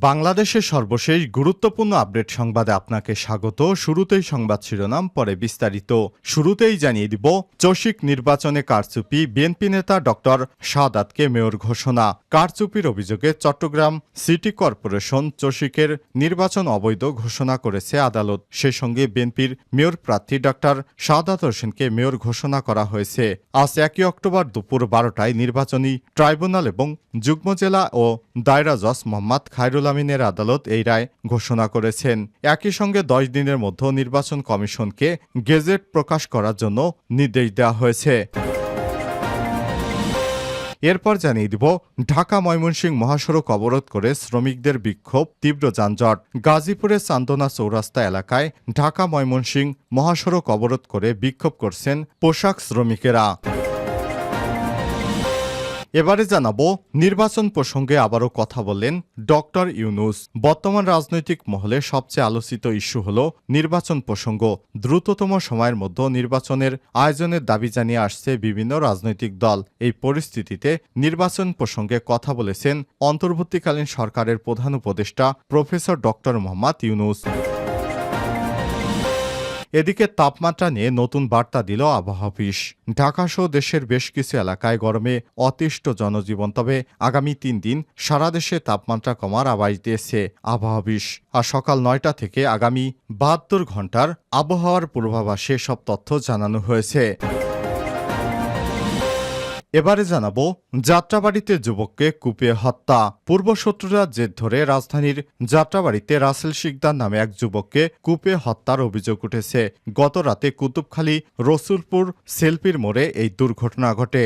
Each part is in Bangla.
বাংলাদেশের সর্বশেষ গুরুত্বপূর্ণ আপডেট সংবাদে আপনাকে স্বাগত। শুরুতেই সংবাদ শিরোনাম, পরে বিস্তারিত। শুরুতেই জানিয়ে দিব চসিক নির্বাচনে কারচুপি, বিএনপি নেতা ডক্টর শাহাদাতকে মেয়র ঘোষণা। কারচুপির অভিযোগে চট্টগ্রাম সিটি কর্পোরেশন চসিকের নির্বাচন অবৈধ ঘোষণা করেছে আদালত। সে সঙ্গে বিএনপির মেয়র প্রার্থী ডক্টর শাহাদাত হোসেনকে মেয়র ঘোষণা করা হয়েছে। আজ একই অক্টোবর দুপুর বারোটায় নির্বাচনী ট্রাইব্যুনাল এবং যুগ্ম জেলা ও দায়রা জজ মোহাম্মদ খায়রুল আমিনের আদালত এই রায় ঘোষণা করেছেন। একই সঙ্গে দশ দিনের মধ্যে নির্বাচন কমিশনকে গেজেট প্রকাশ করার জন্য নির্দেশ দেওয়া হয়েছে। এরপর জানিয়ে দিব, ঢাকা ময়মনসিংহ মহাসড়ক অবরোধ করে শ্রমিকদের বিক্ষোভ, তীব্র যানজট। গাজীপুরের চান্দনা চৌরাস্তা এলাকায় ঢাকা ময়মনসিংহ মহাসড়ক অবরোধ করে বিক্ষোভ করছেন পোশাক শ্রমিকেরা। এবারে জানাব, নির্বাচন প্রসঙ্গে আবারও কথা বললেন ডক্টর ইউনুস। বর্তমান রাজনৈতিক মহলে সবচেয়ে আলোচিত ইস্যু হল নির্বাচন প্রসঙ্গ। দ্রুততম সময়ের মধ্যে নির্বাচনের আয়োজনের দাবি জানিয়ে আসছে বিভিন্ন রাজনৈতিক দল। এই পরিস্থিতিতে নির্বাচন প্রসঙ্গে কথা বলেছেন অন্তর্বর্তীকালীন সরকারের প্রধান উপদেষ্টা প্রফেসর ডক্টর মোহাম্মদ ইউনুস। এদিকে তাপমাত্রা নিয়ে নতুন বার্তা দিল আবহাওয়া অফিস। ঢাকাসহ দেশের বেশ কিছু এলাকায় গরমে অতিষ্ঠ জনজীবন, তবে আগামী তিন দিন সারা দেশে তাপমাত্রা কমার আবাস দিয়েছে আবহাওয়া অফিস। আর সকাল নয়টা থেকে আগামী বাহাত্তর ঘণ্টার আবহাওয়ার পূর্বাভাসে সব তথ্য জানানো হয়েছে। এবারে জানাব, যাত্রাবাড়িতে যুবককে কুপিয়ে হত্যা। পূর্বশত্রুরা জেদ ধরে রাজধানীর যাত্রাবাড়িতে রাসেল শিকদার নামে এক যুবককে কুপিয়ে হত্যার অভিযোগ উঠেছে। গতরাতে কুতুবখালী রসুলপুর সেলপির মোড়ে এই দুর্ঘটনা ঘটে।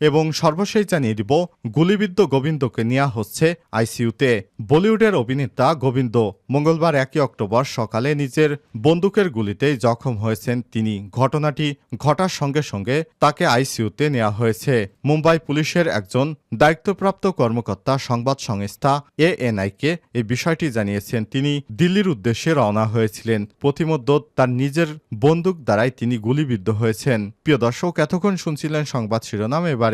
এবং সর্বশেষ জানিয়ে দিব, গুলিবিদ্ধ গোবিন্দকে নেওয়া হচ্ছে আইসিইউতে। বলিউডের অভিনেতা গোবিন্দ মঙ্গলবার একই অক্টোবর সকালে নিজের বন্দুকের গুলিতে জখম হয়েছেন তিনি। ঘটনাটি ঘটার সঙ্গে সঙ্গে তাকে আইসিইউতে নেওয়া হয়েছে। মুম্বাই পুলিশের একজন দায়িত্বপ্রাপ্ত কর্মকর্তা সংবাদ সংস্থা এএনআইকে এই বিষয়টি জানিয়েছেন। তিনি দিল্লির উদ্দেশ্যে রওনা হয়েছিলেন। প্রতিমধ্যে তার নিজের বন্দুক দ্বারাই তিনি গুলিবিদ্ধ হয়েছেন। প্রিয় দর্শক, এতক্ষণ শুনছিলেন সংবাদ শিরোনাম। এবারে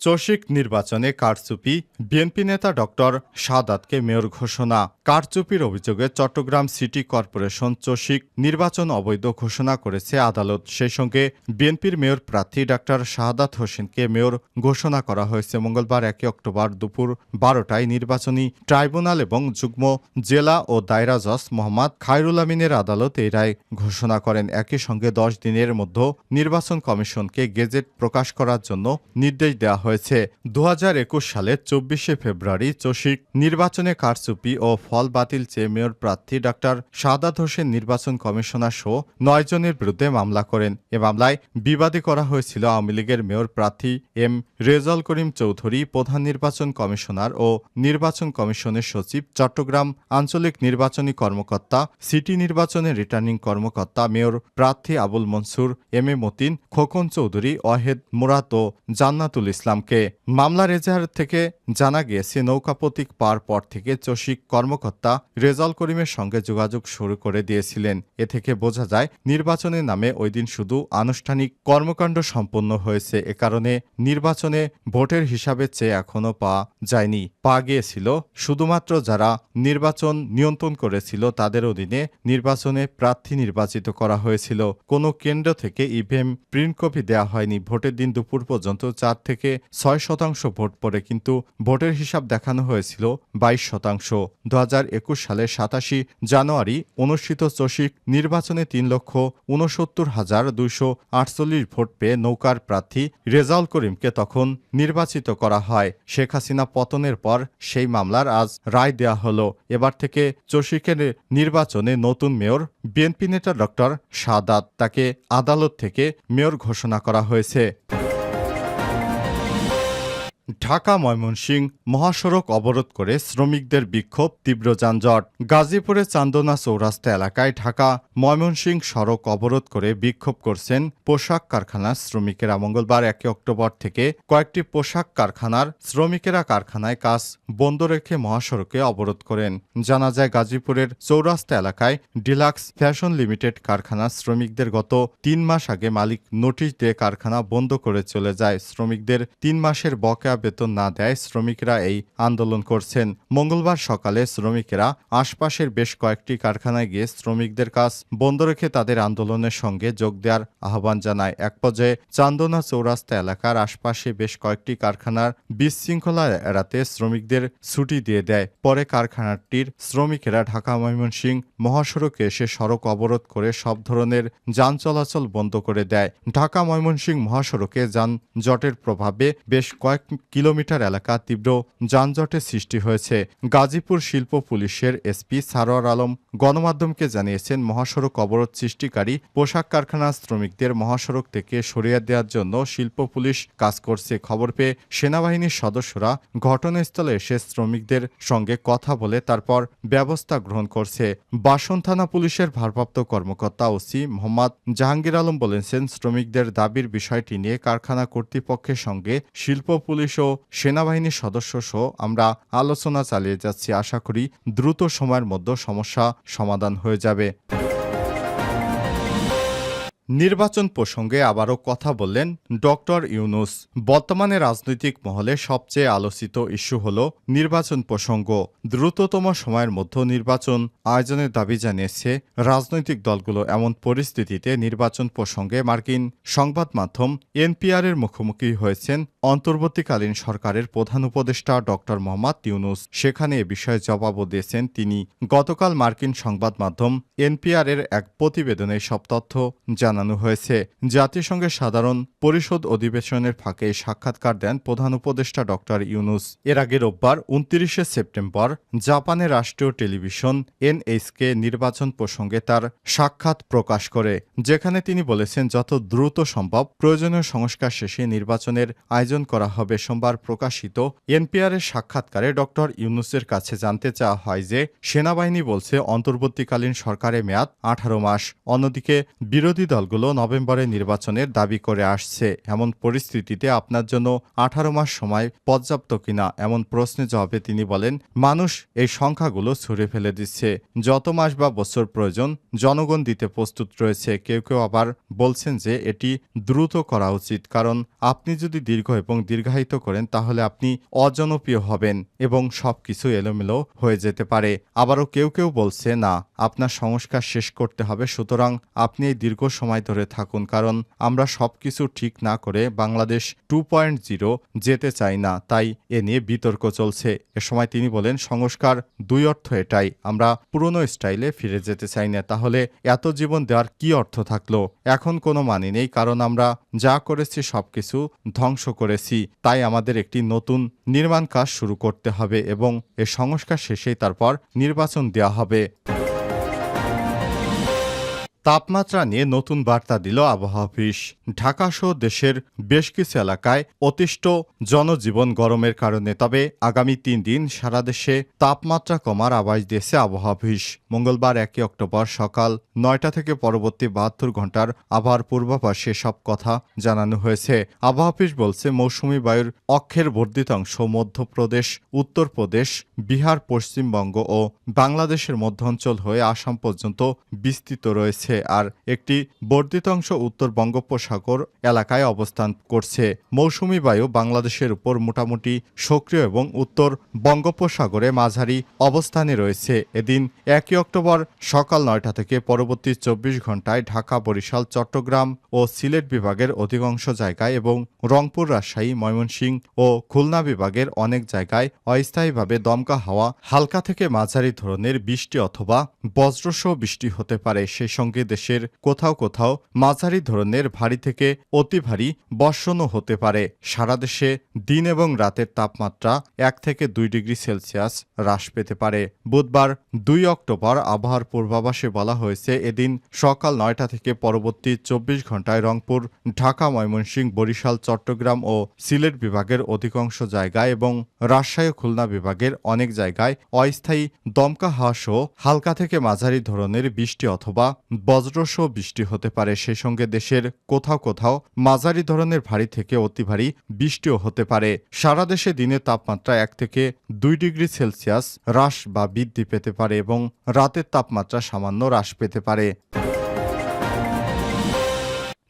চসিক নির্বাচনে কারচুপি, বিএনপি নেতা ডক্টর সাদাতকে মেয়র ঘোষণা। কারচুপির অভিযোগে চট্টগ্রাম সিটি কর্পোরেশন চসিক নির্বাচন অবৈধ ঘোষণা করেছে আদালত। সেই সঙ্গে বিএনপির মেয়র প্রার্থী ডাক্তার শাহাদাত হোসেনকে মেয়র ঘোষণা করা হয়েছে মঙ্গলবার একই অক্টোবর দুপুর বারোটায় নির্বাচনী ট্রাইব্যুনাল এবং যুগ্ম জেলা ও দায়রা জজ মোহাম্মদ খায়রুল আমিনের আদালত এই রায় ঘোষণা করেন। একই সঙ্গে দশ দিনের মধ্যে নির্বাচন কমিশনকে গেজেট প্রকাশ করার জন্য নির্দেশ দেওয়া হয়েছে। দু সালে চব্বিশে ফেব্রুয়ারি চসিক নির্বাচনে কারচুপি ও ফল বাতিল চেয়ে মেয়র প্রার্থী ডাক্তার সাদাত হোসেন নির্বাচন কমিশনার সহ নয় জনের বিরুদ্ধে মামলা করেন। এ মামলায় বিবাদী করা হয়েছিল আওয়ামী লীগের মেয়র প্রার্থী এম রেজাল করিম চৌধুরী, প্রধান নির্বাচন কমিশনার ও নির্বাচন কমিশনের সচিব, চট্টগ্রাম আঞ্চলিক নির্বাচনী কর্মকর্তা, সিটি নির্বাচনের রিটার্নিং কর্মকর্তা মেয়র প্রার্থী আবুল মনসুর, এম এ মতিন, খোকন চৌধুরী, ওয়াহেদ মুরাত ও জান্নাতুল ইসলামকে মামলার এজাহার থেকে জানা গিয়েছে, নৌকা প্রতীক পাওয়ার পর থেকে চসিক কর্মকর্তা রেজাল করিমের সঙ্গে যোগাযোগ শুরু করে দিয়েছিলেন। এ থেকে বোঝা যায়, নির্বাচনের নামে ওই দিন শুধু আনুষ্ঠানিক কর্মকাণ্ড সম্পন্ন হয়েছে। এ কারণে নির্বাচনে ভোটের হিসাবে চেয়ে এখনও পাওয়া যায়নি। পা গিয়েছিল, শুধুমাত্র যারা নির্বাচন নিয়ন্ত্রণ করেছিল তাদের অধীনে নির্বাচনে প্রার্থী নির্বাচিত করা হয়েছিল। কোনো কেন্দ্র থেকে ইভিএম, প্রিন্ট কপি দেওয়া হয়নি। ভোটের দিন দুপুর পর্যন্ত চার থেকে ছয় শতাংশ ভোট পড়ে কিন্তু ভোটের হিসাব দেখানো হয়েছিল বাইশ শতাংশ। দু হাজার একুশ সালের সাতাশি জানুয়ারি অনুষ্ঠিত চসিক নির্বাচনে তিন লক্ষ উনসত্তর হাজার দুইশো আটচল্লিশ ভোট পেয়ে নৌকার প্রার্থী রেজাউল করিমকে তখন নির্বাচিত করা হয়। শেখ হাসিনা পতনের পর সেই মামলার আজ রায় দেয়া হলো। এবার থেকে চসিকের নির্বাচনে নতুন মেয়র, বিএনপি নেতা ডক্টর সাদাত তাকে আদালত থেকে মেয়র ঘোষণা করা হয়েছে। ঢাকা ময়মনসিংহ মহাসড়ক অবরোধ করে শ্রমিকদের বিক্ষোভ, তীব্র যানজট। গাজীপুরের চান্দনা চৌরাস্তা এলাকায় ঢাকা ময়মনসিংহ সড়ক অবরোধ করে বিক্ষোভ করছেন পোশাক কারখানার শ্রমিকেরা। মঙ্গলবার একে অক্টোবর থেকে কয়েকটি পোশাক কারখানার শ্রমিকেরা কারখানায় কাজ বন্ধ রেখে মহাসড়কে অবরোধ করেন। জানা যায়, গাজীপুরের চৌরাস্তা এলাকায় ডিলাক্স ফ্যাশন লিমিটেড কারখানার শ্রমিকদের গত তিন মাস আগে মালিক নোটিশ দিয়ে কারখানা বন্ধ করে চলে যায়। শ্রমিকদের তিন মাসের বকেয়া বেতন না দেয় শ্রমিকরা এই আন্দোলন করছেন। মঙ্গলবার সকালে শ্রমিকেরা আশপাশের বেশ কয়েকটি কারখানায় গিয়ে শ্রমিকদের কাজ বন্ধ রেখে তাদের আন্দোলনের সঙ্গে যোগ দেওয়ার আহ্বান জানায়। এক পর্যায়ে চান্দনা চৌরাস্তা এলাকার আশপাশে বেশ কয়েকটি কারখানার বিশৃঙ্খলা এড়াতে শ্রমিকদের ছুটি দিয়ে দেয়। পরে কারখানাটির শ্রমিকেরা ঢাকা ময়মনসিংহ মহাসড়কে এসে সড়ক অবরোধ করে সব ধরনের যান চলাচল বন্ধ করে দেয়। ঢাকা ময়মনসিংহ মহাসড়কে যানজটের প্রভাবে বেশ কয়েক কিলোমিটার এলাকা তীব্র যানজটের সৃষ্টি হয়েছে। গাজীপুর শিল্প পুলিশের এসপি সারোয়ার আলম গণমাধ্যমকে জানিয়েছেন, মহাসড়ক অবরোধ সৃষ্টিকারী পোশাক কারখানার শ্রমিকদের মহাসড়ক থেকে সরিয়ে দেওয়ার জন্য শিল্প পুলিশ কাজ করছে। খবর পেয়ে সেনাবাহিনীর সদস্যরা ঘটনাস্থলে এসে শ্রমিকদের সঙ্গে কথা বলে তারপর ব্যবস্থা গ্রহণ করছে। বাসন থানা পুলিশের ভারপ্রাপ্ত কর্মকর্তা ওসি মোহাম্মদ জাহাঙ্গীর আলম বলেছেন, শ্রমিকদের দাবির বিষয়টি নিয়ে কারখানা কর্তৃপক্ষের সঙ্গে শিল্প পুলিশ সেনাবাহিনীর সদস্য সহ আমরা আলোচনা চালিয়ে যাচ্ছি। আশা করি দ্রুত সময়ের মধ্যে সমস্যা সমাধান হয়ে যাবে। নির্বাচন প্রসঙ্গে আবারও কথা বললেন ডক্টর ইউনুস। বর্তমানে রাজনৈতিক মহলে সবচেয়ে আলোচিত ইস্যু হল নির্বাচন প্রসঙ্গ। দ্রুততম সময়ের মধ্যে নির্বাচন আয়োজনের দাবি জানিয়েছে রাজনৈতিক দলগুলো এমন পরিস্থিতিতে নির্বাচন প্রসঙ্গে মার্কিন সংবাদ মাধ্যম এনপিআরের মুখোমুখি হয়েছেন অন্তর্বর্তীকালীন সরকারের প্রধান উপদেষ্টা ডক্টর মোহাম্মদ ইউনুস সেখানে এ বিষয়ে জবাবও দিয়েছেন। তিনি গতকাল মার্কিন সংবাদ মাধ্যম এনপিআরের এক প্রতিবেদনে সব তথ্য জানানো হয়েছে। জাতিসংঘের সাধারণ পরিষদ অধিবেশনের ফাঁকে সাক্ষাৎকার দেন প্রধান উপদেষ্টা ডক্টর ইউনুস। এর আগে রোববার উনত্রিশে সেপ্টেম্বর জাপানের রাষ্ট্রীয় টেলিভিশন এনএইচকে নির্বাচন প্রসঙ্গে তার সাক্ষাৎ প্রকাশ করে, যেখানে তিনি বলেছেন, যত দ্রুত সম্ভব প্রয়োজনীয় সংস্কার শেষে নির্বাচনের আয়োজন করা হবে সোমবার প্রকাশিত এনপিআরের সাক্ষাৎকারে ডক্টর ইউনুসের কাছে জানতে চাওয়া হয় যে, সেনাবাহিনী বলছে অন্তর্বর্তীকালীন সরকারের মেয়াদ আঠারো মাস। অন্যদিকে, বিরোধী দলগুলো নভেম্বরে নির্বাচনের দাবি করে আসছে। এমন পরিস্থিতিতে আপনার জন্য আঠারো মাস সময় পর্যাপ্ত কিনা এমন প্রশ্নের জবাবে তিনি বলেন, মানুষ এই সংখ্যাগুলো ছুড়ে ফেলে দিচ্ছে। যত মাস বা বছর প্রয়োজন, জনগণ দিতে প্রস্তুত রয়েছে। কেউ কেউ আবার বলছেন যে, এটি দ্রুত করা উচিত। কারণ, আপনি যদি দীর্ঘ এবং দীর্ঘায়িত করেন, তাহলে আপনি অজনপ্রিয় হবেন এবং সবকিছু এলোমেলো হয়ে যেতে পারে। আবারও কেউ কেউ বলছে, না, আপনার সংস্কার শেষ করতে হবে, সুতরাং আপনি এই দীর্ঘ সময় ধরে থাকুন, কারণ আমরা সবকিছু ঠিক না করে বাংলাদেশ টু পয়েন্ট জিরো যেতে চাই না, তাই এ নিয়ে বিতর্ক চলছে। এ সময় তিনি বলেন, সংস্কার দুই অর্থ এটাই, আমরা পুরনো স্টাইলে ফিরে যেতে চাই না, তাহলে এত জীবন দেওয়ার কি অর্থ থাকল? এখন কোনো মানে নেই, কারণ আমরা যা করেছি সবকিছু ধ্বংস করেছি, তাই আমাদের একটি নতুন নির্মাণ কাজ শুরু করতে হবে এবং এ সংস্কার শেষেই তারপর নির্বাচন দেওয়া হবে। তাপমাত্রা নিয়ে নতুন বার্তা দিল আবহাওয়া অফিস। ঢাকা সহ দেশের বেশ কিছু এলাকায় অতিষ্ঠ জনজীবন গরমের কারণে, তবে আগামী তিন দিন সারা দেশে তাপমাত্রা কমার আভাস দিয়েছে আবহাওয়া অফিস। মঙ্গলবার একই অক্টোবর সকাল নয়টা থেকে পরবর্তী বাহাত্তর ঘণ্টার আবহাওয়ার পূর্বাভাসে সব কথা জানানো হয়েছে। আবহাওয়া অফিস বলছে, মৌসুমী বায়ুর অক্ষের বর্ধিতাংশ মধ্যপ্রদেশ, উত্তরপ্রদেশ, বিহার, পশ্চিমবঙ্গ ও বাংলাদেশের মধ্যাঞ্চল হয়ে আসাম পর্যন্ত বিস্তৃত রয়েছে আর একটি বর্ধিতাংশ উত্তর বঙ্গোপসাগর এলাকায় অবস্থান করছে। মৌসুমী বায়ু বাংলাদেশের উপর মোটামুটি সক্রিয় এবং উত্তর বঙ্গোপসাগরে মাঝারি অবস্থানে রয়েছে। এদিন একই অক্টোবর সকাল নয়টা থেকে পরবর্তী চব্বিশ ঘন্টায় ঢাকা, বরিশাল, চট্টগ্রাম ও সিলেট বিভাগের অধিকাংশ জায়গায় এবং রংপুর, রাজশাহী, ময়মনসিংহ ও খুলনা বিভাগের অনেক জায়গায় অস্থায়ীভাবে দমকা হাওয়া হালকা থেকে মাঝারি ধরনের বৃষ্টি অথবা বজ্রসহ বৃষ্টি হতে পারে। সেই সঙ্গে দেশের কোথাও কোথাও মাঝারি ধরনের ভারী থেকে অতি ভারী বর্ষণও হতে পারে। সারা দেশে দিন এবং রাতের তাপমাত্রা এক থেকে দুই ডিগ্রি সেলসিয়াস হ্রাস পেতে পারে। বুধবার দুই অক্টোবর আবহাওয়ার পূর্বাভাসে বলা হয়েছে, এদিন সকাল নয়টা থেকে পরবর্তী চব্বিশ ঘন্টায় রংপুর, ঢাকা, ময়মনসিংহ, বরিশাল, চট্টগ্রাম ও সিলেট বিভাগের অধিকাংশ জায়গায় এবং রাজশাহী খুলনা বিভাগের অনেক জায়গায় অস্থায়ী দমকা হাওয়া সহ হালকা থেকে মাঝারি ধরনের বৃষ্টি অথবা বজ্রসহ বৃষ্টি হতে পারে। সেই সঙ্গে দেশের কোথাও কোথাও মাঝারি ধরনের ভারী থেকে অতি ভারী বৃষ্টিও হতে পারে। সারা দেশে দিনের তাপমাত্রা এক থেকে দুই ডিগ্রি সেলসিয়াস হ্রাস বা বৃদ্ধি পেতে পারে এবং রাতের তাপমাত্রা সামান্য হ্রাস পেতে পারে।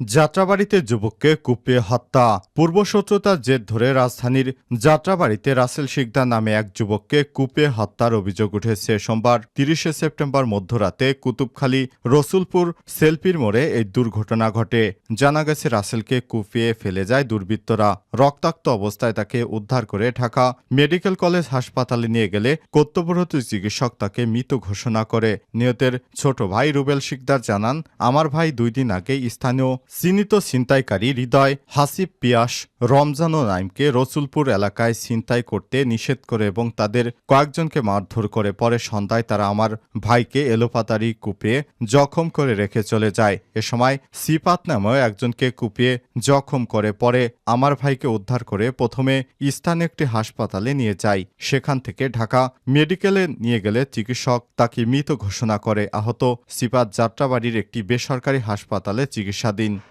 যাত্রাবাড়িতে যুবককে কুপিয়ে হত্যা। পূর্বশত্রুতার জের ধরে রাজধানীর যাত্রাবাড়িতে রাসেল শিকদার নামে এক যুবককে কুপিয়ে হত্যার অভিযোগ উঠেছে। সোমবার তিরিশে সেপ্টেম্বর মধ্যরাতে কুতুবখালী রসুলপুর সেলফির মোড়ে এই দুর্ঘটনা ঘটে। জানা গেছে, রাসেলকে কুপিয়ে ফেলে যায় দুর্বৃত্তরা। রক্তাক্ত অবস্থায় তাকে উদ্ধার করে ঢাকা মেডিকেল কলেজ হাসপাতালে নিয়ে গেলে কর্তব্যরত চিকিৎসক তাকে মৃত ঘোষণা করে। নিহতের ছোট ভাই রুবেল শিকদার জানান, আমার ভাই দুই দিন আগে স্থানীয় চিহ্নিত ছিনতাইকারী হৃদয় হাসিব পিয়াস রমজান ও নাইমকে রসুলপুর এলাকায় ছিনতাই করতে নিষেধ করে এবং তাদের কয়েকজনকে মারধর করে। পরে সন্ধ্যায় তারা আমার ভাইকে এলোপাতারি কুপিয়ে জখম করে রেখে চলে যায়। এ সময় সিপাত নামেও একজনকে কুপিয়ে জখম করে। পরে আমার ভাইকে উদ্ধার করে প্রথমে স্থানীয় একটি হাসপাতালে নিয়ে যায়। সেখান থেকে ঢাকা মেডিকেলে নিয়ে গেলে চিকিৎসক তাকে মৃত ঘোষণা করে। আহত সিপাত যাত্রাবাড়ির একটি বেসরকারি হাসপাতালে চিকিৎসাধীন।